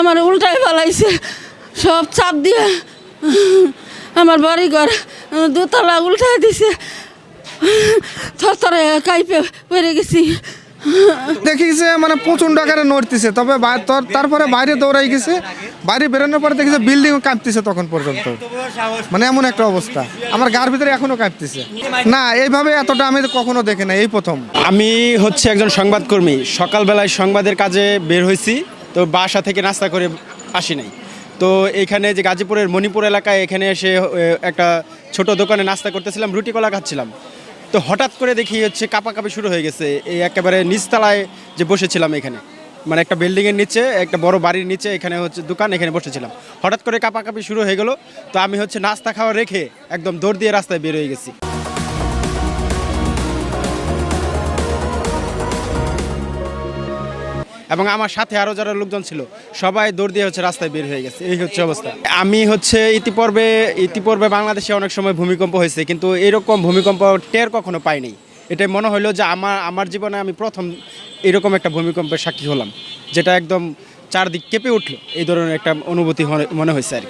আমার উল্টাই ফেলাইছে। সব চাপ দিয়ে আমার বাড়ি ঘর দোতলা উল্টাই দিছে। থরথরে কাইপে পড়ে গেছি। দেখি যে মানে প্রচণ্ড আকারে নড়তেছে তবে তারপরে বাইরে দৌড়াই গেছে। বাইরে বেরোনোর পরে দেখেছে বিল্ডিং কাঁপতেছে তখন পর্যন্ত। মানে এমন একটা অবস্থা। আমার গার ভিতরে এখনও কাঁপতেছে। না এইভাবে এতটা আমি কখনো দেখি না এই প্রথম। আমি হচ্ছে একজন সংবাদকর্মী। সকালবেলায় সংবাদের কাজে বের হয়েছি তো বাসা থেকে নাস্তা করে আসি নাই। তো এখানে যে গাজীপুরের মণিপুর এলাকায় এখানে এসে একটা ছোট দোকানে নাস্তা করতেছিলাম, রুটি কলা খাচ্ছিলাম। তো হঠাৎ করে দেখি হচ্ছে কাপাকাপি শুরু হয়ে গেছে। এই একেবারে নিচতলায় যে বসেছিলাম এখানে মানে একটা বিল্ডিংয়ের নিচে, একটা বড় বাড়ির নিচে এখানে হচ্ছে দোকান এখানে বসেছিলাম। হঠাৎ করে কাপাকাপি শুরু হয়ে গেল। তো আমি হচ্ছে নাস্তা খাওয়া রেখে একদম দৌড় দিয়ে রাস্তায় বের হয়ে গেছি। এবং আমার সাথে আরও যারা লোকজন ছিল, সবাই দৌড় দিয়ে হচ্ছে রাস্তায় বের হয়ে গেছে। এই হচ্ছে অবস্থা। আমি হচ্ছে ইতিপূর্বে ইতিপূর্বে বাংলাদেশে অনেক সময় ভূমিকম্প হয়েছে, কিন্তু এরকম ভূমিকম্প টের কখনো পাইনি। এটাই মনে হলো যে আমার আমার জীবনে আমি প্রথম এরকম একটা ভূমিকম্পের সাক্ষী হলাম, যেটা একদম চারদিক কেঁপে উঠল। এই ধরনের একটা অনুভূতি মনে হয়েছে আর।